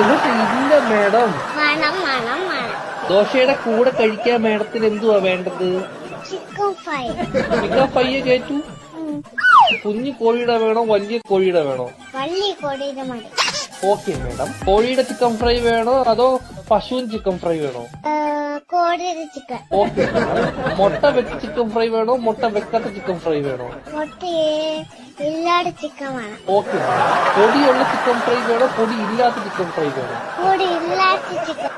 ദോശ ഇല്ല മേഡം വേണം വേണം വേണം. ദോശയുടെ കൂടെ കഴിക്കാൻ മേഡത്തിന് എന്തുവാ വേണ്ടത്? ചിക്കൻ ഫ്രൈ ചിക്കൻ ഫ്രൈ കേറ്റു കുഞ്ഞു കോഴിയുടെ വേണോ വലിയ കോഴിയുടെ വേണോ? വലിയ മതി. ഓക്കെ മേഡം കോഴിയുടെ ചിക്കൻ ഫ്രൈ വേണോ അതോ പശുവിൻ ചിക്കൻ ഫ്രൈ വേണോ? ചിക്കൻ. മുട്ട വെച്ച ചിക്കൻ ഫ്രൈ വേണോ? മുട്ട വെക്കാത്ത ചിക്കൻ ഫ്രൈ വേണോ? ചിക്കൻ വേണം. ഓക്കെ. പൊടിയുള്ള ചിക്കൻ ഫ്രൈ വേണോ? പൊടി ഇല്ലാത്ത ചിക്കൻ ഫ്രൈ വേണോ? പൊടി ഇല്ലാത്ത ചിക്കൻ